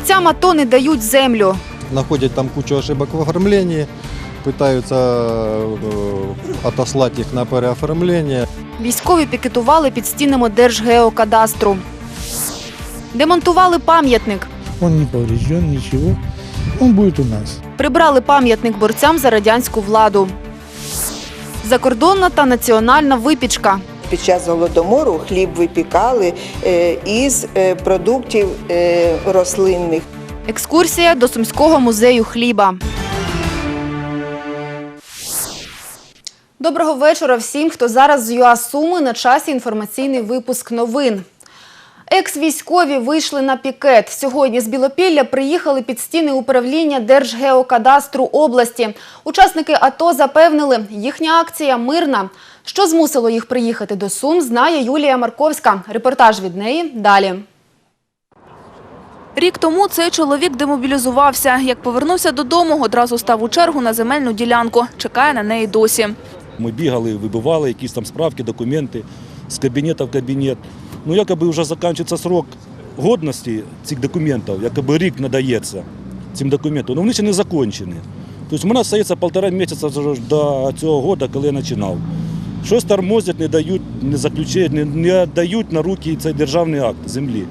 Бійцям АТО не дають землю. находят там кучу ошибок в оформлении, пытаются э, отослать их на переоформление. Військові пікетували під стінами Держгеокадастру. Демонтували пам'ятник. Он не поврежден, ничего. Он будет у нас. Прибрали пам'ятник борцям за радянську владу. Закордонна та національна випічка. Під час голодомору хліб випікали е, із е, продуктів е, рослинних. Екскурсія до Сумського музею хліба. Доброго вечора всім, хто зараз з ЮА Суми на часі інформаційний випуск новин. Екс-військові вийшли на пікет. Сьогодні з Білопілля приїхали під стіни управління Держгеокадастру області. Учасники АТО запевнили, їхня акція мирна. Що змусило їх приїхати до Сум, знає Юлія Марковська. Репортаж від неї далі. Рік тому цей чоловік демобілізувався. Як повернувся додому, одразу став у чергу на земельну ділянку. Чекає на неї досі. Ми бігали, вибивали якісь там справки, документи з кабінету в кабінет. Ну, якоби вже закінчується срок годності цих документів, якоби рік надається цим документам, але вони ще не закінчені. Тобто в мене залишається півтора місяця до цього року, коли я починав. Щось тормозять, не дають, не заключають, не, не дають на руки цей державний акт землі.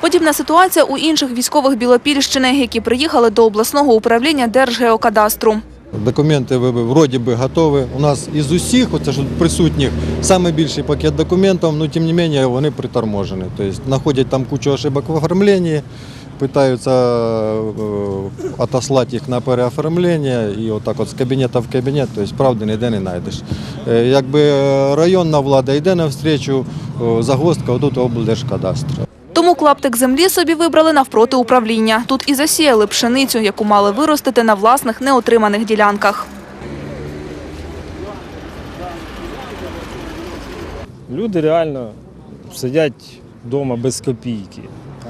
Подібна ситуація у інших військових Білопільщини, які приїхали до обласного управління Держгеокадастру. Документи вроді би готові. У нас із усіх, оце ж присутніх, найбільший пакет документів, але тим не менше вони приторможені. Тобто знаходять там кучу ошибок в оформленні, питаються е, отослати їх на переоформлення і отак от з кабінету в кабінет, тобто правди ніде не знайдеш. Е, Якби е, районна влада йде навстрічу, загвоздка отут облдержкадастр. Тому клаптик землі собі вибрали навпроти управління. Тут і засіяли пшеницю, яку мали виростити на власних неотриманих ділянках. Люди реально сидять вдома без копійки.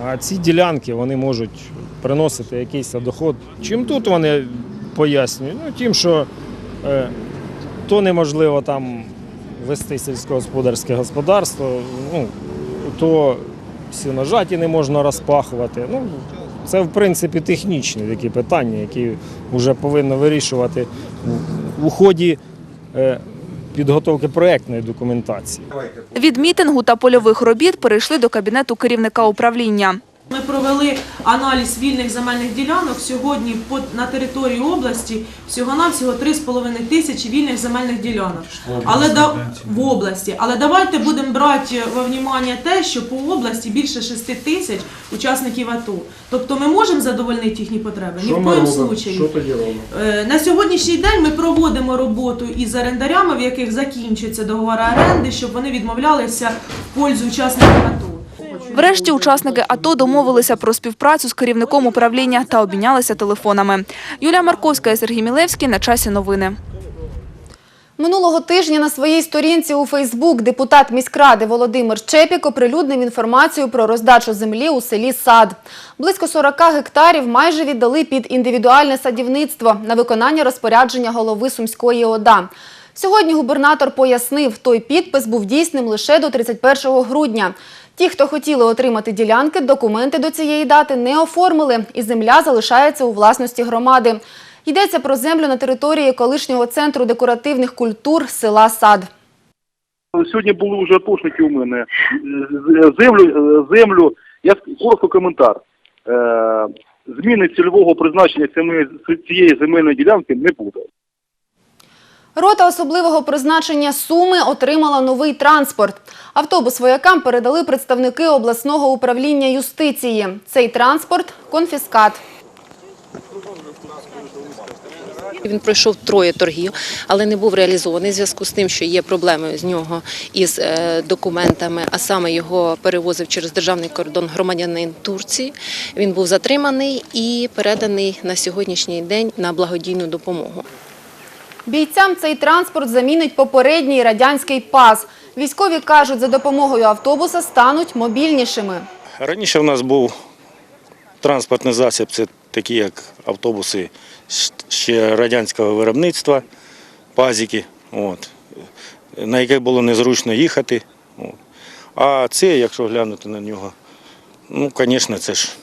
А ці ділянки вони можуть приносити якийсь доход. Чим тут вони пояснюють? Ну, тим, що е, то неможливо там вести сільськогосподарське господарство, ну, то сіножаті не можна розпахувати. Ну, це, в принципі, технічні такі питання, які вже повинно вирішувати у ході е, підготовки проєктної документації. Від мітингу та польових робіт перейшли до кабінету керівника управління. Ми провели аналіз вільних земельних ділянок. Сьогодні на території області всього-навсього 3,5 тисячі вільних земельних ділянок. Але да, в області. Але давайте будемо брати во внимання те, що по області більше 6 тисяч учасників АТО. Тобто ми можемо задовольнити їхні потреби? Ні в коєму случаї. Е, На сьогоднішній день ми проводимо роботу із орендарями, в яких закінчується договор оренди, щоб вони відмовлялися в пользу учасників АТО. Врешті учасники АТО домовилися про співпрацю з керівником управління та обмінялися телефонами. Юлія Марковська і Сергій Мілевський на часі новини. Минулого тижня на своїй сторінці у Фейсбук депутат міськради Володимир Чепік оприлюднив інформацію про роздачу землі у селі Сад. Близько 40 гектарів майже віддали під індивідуальне садівництво на виконання розпорядження голови Сумської ОДА. Сьогодні губернатор пояснив, той підпис був дійсним лише до 31 грудня. Ті, хто хотіли отримати ділянки, документи до цієї дати не оформили, і земля залишається у власності громади. Йдеться про землю на території колишнього центру декоративних культур села Сад. Сьогодні були вже атошники у мене. Землю, е, землю, я коротко коментар. Е, Зміни цільового призначення цієї земельної ділянки не буде. Рота особливого призначення Суми отримала новий транспорт. Автобус воякам передали представники обласного управління юстиції. Цей транспорт – конфіскат. Він пройшов троє торгів, але не був реалізований в зв'язку з тим, що є проблеми з нього із е, документами, а саме його перевозив через державний кордон громадянин Турції. Він був затриманий і переданий на сьогоднішній день на благодійну допомогу. Бійцям цей транспорт замінить попередній радянський пас. Військові кажуть, за допомогою автобуса стануть мобільнішими. Раніше в нас був транспортний засіб, це такі як автобуси ще радянського виробництва, пазики, от, на яких було незручно їхати. От. А це, якщо глянути на нього, ну, звісно, це ж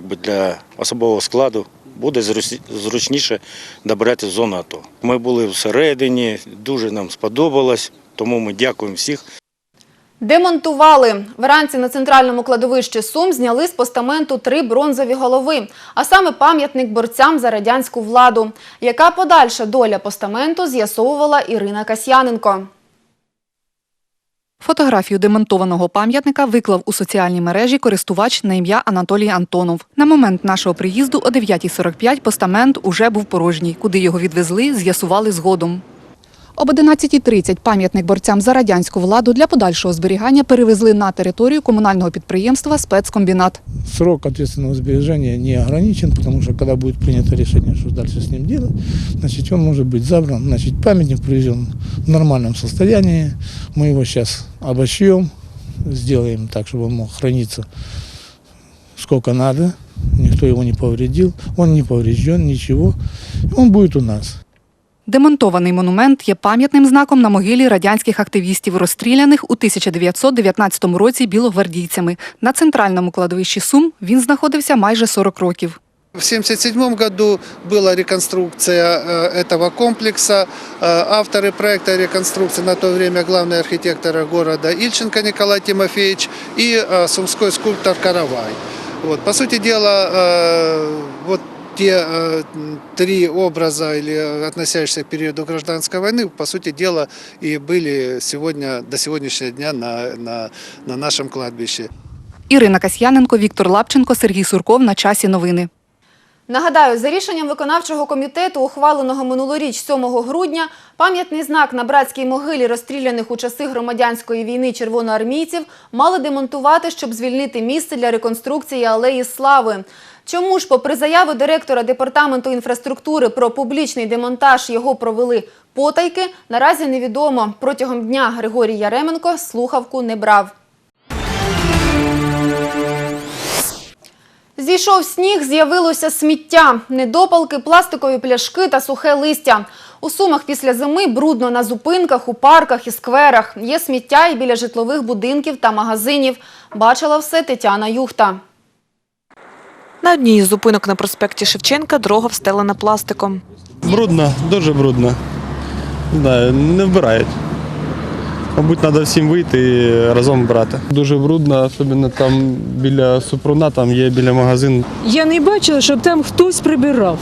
би, для особового складу буде зручніше добиратися в зону АТО. Ми були всередині, дуже нам сподобалось, тому ми дякуємо всіх. Демонтували. Вранці на центральному кладовищі Сум зняли з постаменту три бронзові голови, а саме пам'ятник борцям за радянську владу. Яка подальша доля постаменту з'ясовувала Ірина Касьяненко. Фотографію демонтованого пам'ятника виклав у соціальній мережі користувач на ім'я Анатолій Антонов. На момент нашого приїзду о 9.45 постамент уже був порожній. Куди його відвезли, з'ясували згодом. Об 11.30 пам'ятник борцям за радянську владу для подальшого зберігання перевезли на територію комунального підприємства «Спецкомбінат». Срок ответственного сбережения не ограничен, потому что когда будет принято решение, что дальше с ним делать, значит, он может быть забран. Значит, памятник привезен в нормальном состоянии. Мы его сейчас обошьем, сделаем так, чтобы он мог храниться сколько надо. Никто его не повредил. Он не поврежден, ничего. Он будет у нас. Демонтований монумент є пам'ятним знаком на могилі радянських активістів, розстріляних у 1919 році білогвардійцями. На центральному кладовищі Сум він знаходився майже 40 років. В 1977 году была реконструкция э, этого комплекса. Э, Авторы проекта реконструкции на то время главный архитектор города Ильченко Николай Тимофеевич и э, сумской скульптор Каравай. Вот, по сути дела, э, вот те э, три образа или э, относящиеся к периоду гражданской войны, по сути дела, и были сегодня, до сегодняшнего дня на, на, на нашем кладбище. Ірина Касьяненко, Віктор Лапченко, Сергій Сурков. На часі новини. Нагадаю, за рішенням виконавчого комітету, ухваленого минулоріч 7 грудня, пам'ятний знак на братській могилі розстріляних у часи громадянської війни червоноармійців мали демонтувати, щоб звільнити місце для реконструкції алеї Слави. Чому ж, попри заяви директора департаменту інфраструктури про публічний демонтаж, його провели потайки, наразі невідомо. Протягом дня Григорій Яременко слухавку не брав. Зійшов сніг, з'явилося сміття, недопалки, пластикові пляшки та сухе листя. У Сумах після зими брудно на зупинках, у парках і скверах. Є сміття і біля житлових будинків та магазинів. Бачила все Тетяна Юхта. На одній із зупинок на проспекті Шевченка дорога встелена пластиком. Брудно, дуже брудно. Не знаю, не вбирають. Мабуть, треба всім вийти і разом брати. Дуже брудно, особливо там біля Супруна, там є біля магазину. Я не бачила, щоб там хтось прибирав.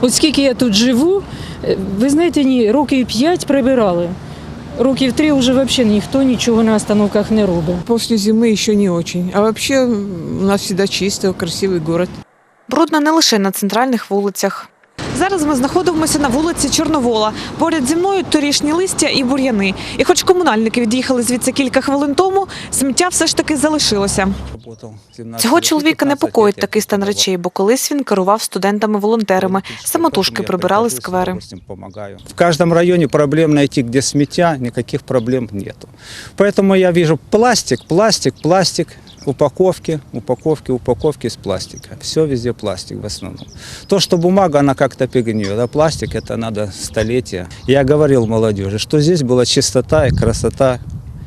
От скільки я тут живу, е, ви знаєте, ні, років п'ять прибирали. Років три вже взагалі ніхто нічого на остановках не робить. Після зими ще не дуже. А взагалі у нас завжди чисто, красивий город. Брудно не лише на центральних вулицях. Зараз ми знаходимося на вулиці Чорновола. Поряд зі мною торішні листя і бур'яни. І хоч комунальники від'їхали звідси кілька хвилин тому, сміття все ж таки залишилося. Цього чоловіка непокоїть такий стан речей, бо колись він керував студентами-волонтерами, самотужки прибирали сквери. В каждом районе проблем найти, где сметя, никаких проблем нету. Поэтому я вижу пластик, пластик, пластик, упаковки, упаковки, упаковки из пластика. Все везде пластик в основном. То, что бумага, она как-то пигнет, а пластик это надо столетия. Я говорил молодежи, что здесь была чистота и красота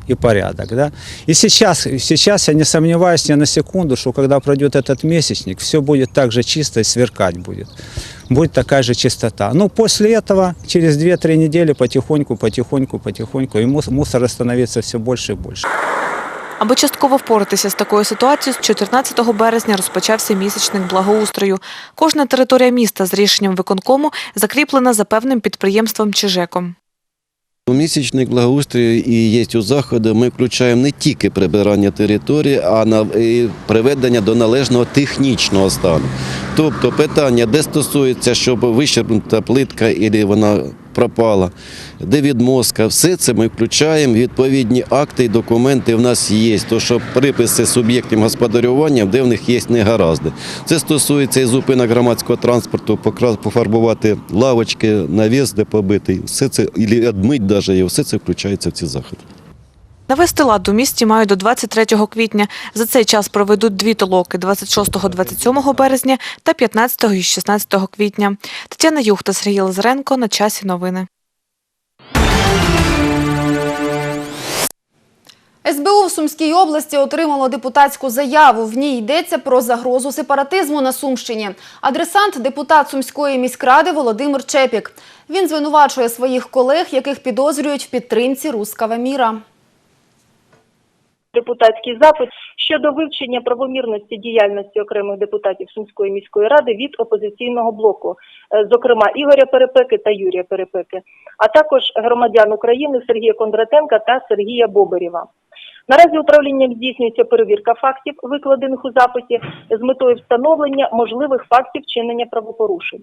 и порядок. Да? И сейчас, сейчас я не сомневаюсь ни на секунду, что когда пройдет этот месячник, все будет так же чисто и сверкать будет. Будет такая же чистота. Ну, после этого, через 2-3 недели, потихоньку, потихоньку, потихоньку, и мус- мусора становится все больше и больше. Аби частково впоратися з такою ситуацією, з 14 березня розпочався місячник благоустрою. Кожна територія міста з рішенням виконкому закріплена за певним підприємством чи ЖЕКом. У місячник благоустрою і є у заходи. Ми включаємо не тільки прибирання території, а і приведення до належного технічного стану. Тобто питання, де стосується, щоб вищерпнута плитка і вона пропала, де відмозка, все це ми включаємо. Відповідні акти і документи в нас є. То що приписи суб'єктів господарювання, де в них є негаразди. Це стосується і зупинок громадського транспорту, пофарбувати лавочки, навіс, де побитий. Все це і відмить навіть, все це включається в ці заходи. Навести лад у місті мають до 23 квітня. За цей час проведуть дві толоки 26-27 березня та 15 і 16 квітня. Тетяна Юхта, Сергій Лазаренко. На часі новини. СБУ в Сумській області отримало депутатську заяву. В ній йдеться про загрозу сепаратизму на Сумщині. Адресант – депутат Сумської міськради Володимир Чепік. Він звинувачує своїх колег, яких підозрюють в підтримці руского міра. Депутатський запит щодо вивчення правомірності діяльності окремих депутатів Сумської міської ради від опозиційного блоку, е, зокрема Ігоря Перепеки та Юрія Перепеки, а також громадян України Сергія Кондратенка та Сергія Боберєва. Наразі управлінням здійснюється перевірка фактів, викладених у запиті, з метою встановлення можливих фактів чинення правопорушень.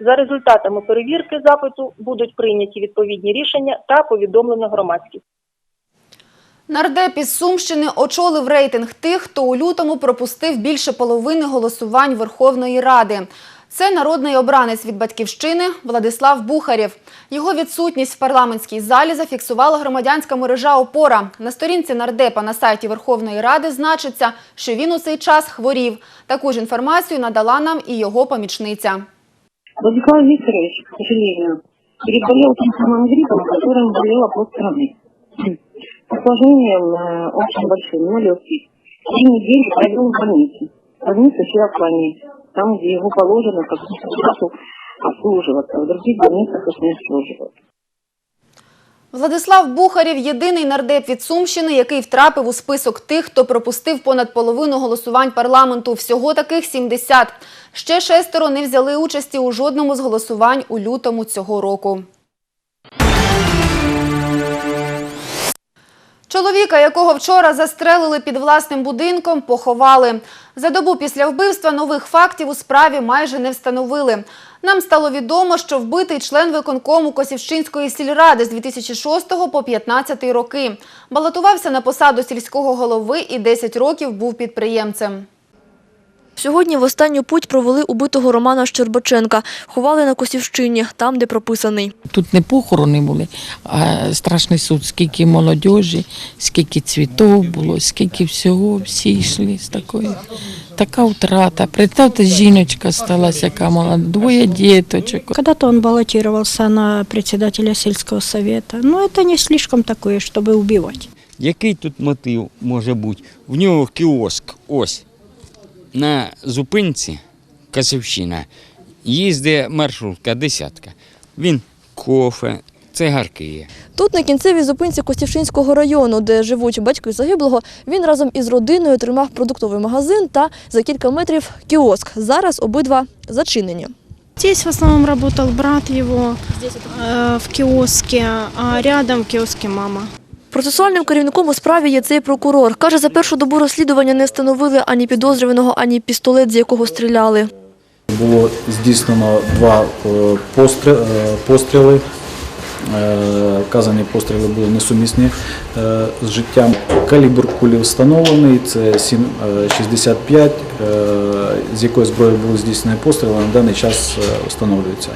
За результатами перевірки запиту будуть прийняті відповідні рішення та повідомлено громадськість. Нардеп із Сумщини очолив рейтинг тих, хто у лютому пропустив більше половини голосувань Верховної Ради. Це народний обранець від батьківщини Владислав Бухарєв. Його відсутність в парламентській залі зафіксувала громадянська мережа «Опора». На сторінці нардепа на сайті Верховної Ради значиться, що він у цей час хворів. Таку ж інформацію надала нам і його помічниця. Владислав Викторович, к сожалению, переболел тем самым гриппом, которым болела полстраны. Осложнением э, очень большим, легких. Три недели провел в больнице. В больнице Феофании, там, где его положено, как депутату, обслуживаться. В других больницах их не обслуживают. Владислав Бухарєв – єдиний нардеп від Сумщини, який втрапив у список тих, хто пропустив понад половину голосувань парламенту. Всього таких 70. Ще шестеро не взяли участі у жодному з голосувань у лютому цього року. Чоловіка, якого вчора застрелили під власним будинком, поховали. За добу після вбивства нових фактів у справі майже не встановили. Нам стало відомо, що вбитий член виконкому Косівщинської сільради з 2006 по 2015 роки. Балотувався на посаду сільського голови і 10 років був підприємцем. Сьогодні в останню путь провели убитого Романа Щербаченка. Ховали на Косівщині, там, де прописаний. Тут не похорони були, а страшний суд, скільки молодіжі, скільки цвітів було, скільки всього, всі йшли з такою. Така втрата. Представте, жіночка сталася, яка мала двоє діточок. Когда-то он баллотировался на председателя сельского совета. Но это не слишком такое, чтобы убивать. Який тут мотив може бути? В нього кіоск, ось, на зупинці Касівщина. Їздить маршрутка, десятка. Він кофе, цигарки є. Тут, на кінцевій зупинці Костівщинського району, де живуть батьки загиблого, він разом із родиною тримав продуктовий магазин та за кілька метрів кіоск. Зараз обидва зачинені. Здесь в основном работал брат его э, в киоске, а рядом в киоске мама. Процесуальним керівником у справі є цей прокурор. Каже, за першу добу розслідування не встановили ані підозрюваного, ані пістолет, з якого стріляли. Було здійснено два е, постріли. постріли. Е, Вказані постріли були несумісні е, з життям. Калібр кулі встановлений, це 7,65, е, з якої зброї були здійснені постріли, на даний час е, встановлюється.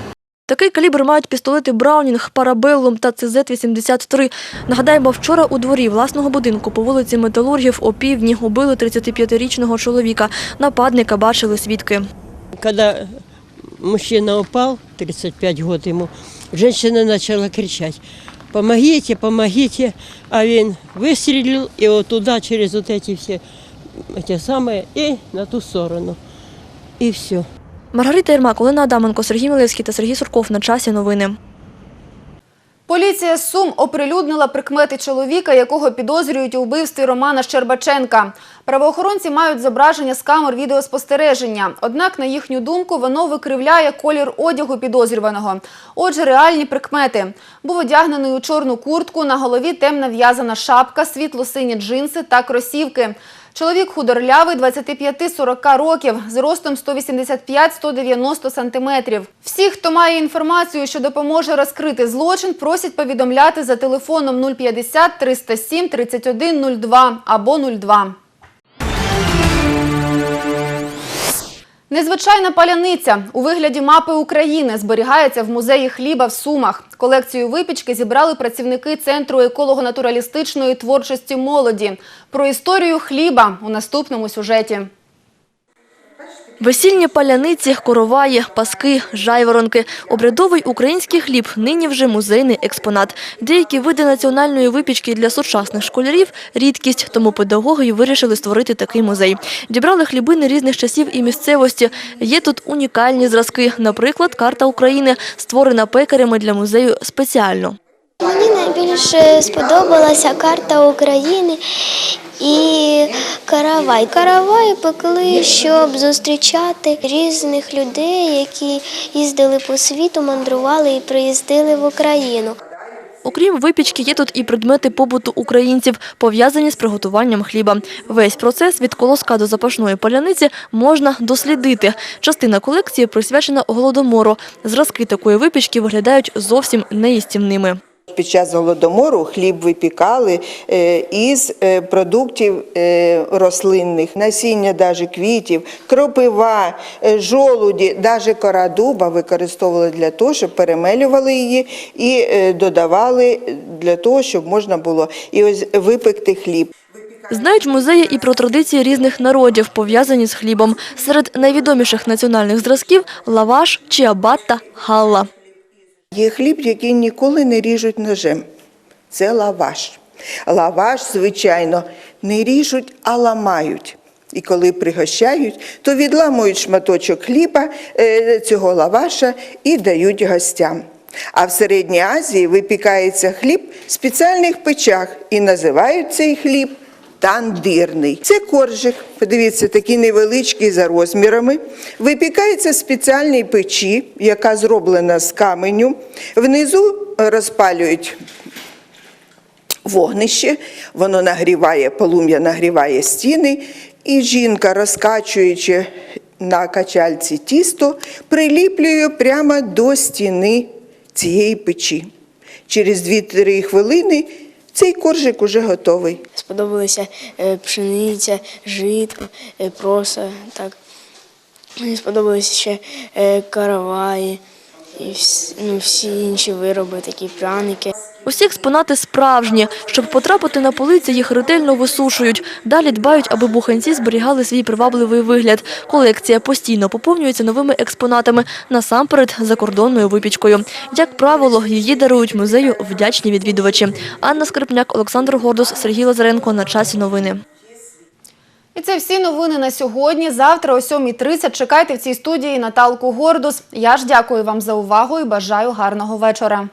Такий калібр мають пістолети Браунінг, Парабеллум та ЦЗ-83. Нагадаємо, вчора у дворі власного будинку по вулиці Металургів опівдні убили 35-річного чоловіка. Нападника бачили свідки. Когда мужчина упал, 35 год ему, женщина начала кричать, помогите, помогите, а він выстрелил и вот туда, через вот эти все, эти самые, и на ту сторону. И все. Маргарита Єрмак, Олена Адаменко, Сергій Милевський та Сергій Сурков. На часі новини. Поліція Сум оприлюднила прикмети чоловіка, якого підозрюють у вбивстві Романа Щербаченка. Правоохоронці мають зображення з камер відеоспостереження. Однак, на їхню думку, воно викривляє колір одягу підозрюваного. Отже, реальні прикмети. Був одягнений у чорну куртку, на голові темна в'язана шапка, світло-сині джинси та кросівки. Чоловік худорлявий 25-40 років, з ростом 185-190 сантиметрів. Всі, хто має інформацію, що допоможе розкрити злочин, просять повідомляти за телефоном 050 307 31 02 або 02. Незвичайна паляниця у вигляді мапи України зберігається в музеї хліба в Сумах. Колекцію випічки зібрали працівники Центру еколого-натуралістичної творчості молоді. Про історію хліба у наступному сюжеті. Весільні паляниці, короваї, паски, жайворонки. Обрядовий український хліб – нині вже музейний експонат. Деякі види національної випічки для сучасних школярів – рідкість, тому педагоги вирішили створити такий музей. Дібрали хлібини різних часів і місцевості. Є тут унікальні зразки, наприклад, карта України, створена пекарями для музею спеціально. Мені найбільше сподобалася карта України і каравай. Каравай пекли, щоб зустрічати різних людей, які їздили по світу, мандрували і приїздили в Україну. Окрім випічки, є тут і предмети побуту українців, пов'язані з приготуванням хліба. Весь процес від колоска до запашної паляниці можна дослідити. Частина колекції присвячена голодомору. Зразки такої випічки виглядають зовсім неїстівними. Під час голодомору хліб випікали е, із е, продуктів е, рослинних, насіння навіть квітів, кропива, жолуді, навіть кора дуба використовували для того, щоб перемелювали її і додавали для того, щоб можна було і ось випекти хліб. Знають музеї і про традиції різних народів, пов'язані з хлібом. Серед найвідоміших національних зразків – лаваш, чиабатта, халла. Є хліб, який ніколи не ріжуть ножем. Це лаваш. Лаваш, звичайно, не ріжуть, а ламають. І коли пригощають, то відламують шматочок хліба е, цього лаваша і дають гостям. А в Середній Азії випікається хліб в спеціальних печах і називають цей хліб тандирний. Це коржик, подивіться, такий невеличкий за розмірами. Випікається в спеціальній печі, яка зроблена з каменю. Внизу розпалюють вогнище, воно нагріває, полум'я нагріває стіни, і жінка, розкачуючи на качальці тісто, приліплює прямо до стіни цієї печі. Через 2-3 хвилини цей коржик уже готовий. Сподобалися е, пшениця, жито, е, проса. Так. Мені сподобалися ще е, караваї і всі, ну, всі інші вироби, такі пряники. Усі експонати справжні. Щоб потрапити на полиці, їх ретельно висушують. Далі дбають, аби буханці зберігали свій привабливий вигляд. Колекція постійно поповнюється новими експонатами, насамперед закордонною випічкою. Як правило, її дарують музею вдячні відвідувачі. Анна Скрипняк, Олександр Гордус, Сергій Лазаренко. На часі новини. І це всі новини на сьогодні. Завтра о 7.30 чекайте в цій студії Наталку Гордус. Я ж дякую вам за увагу і бажаю гарного вечора.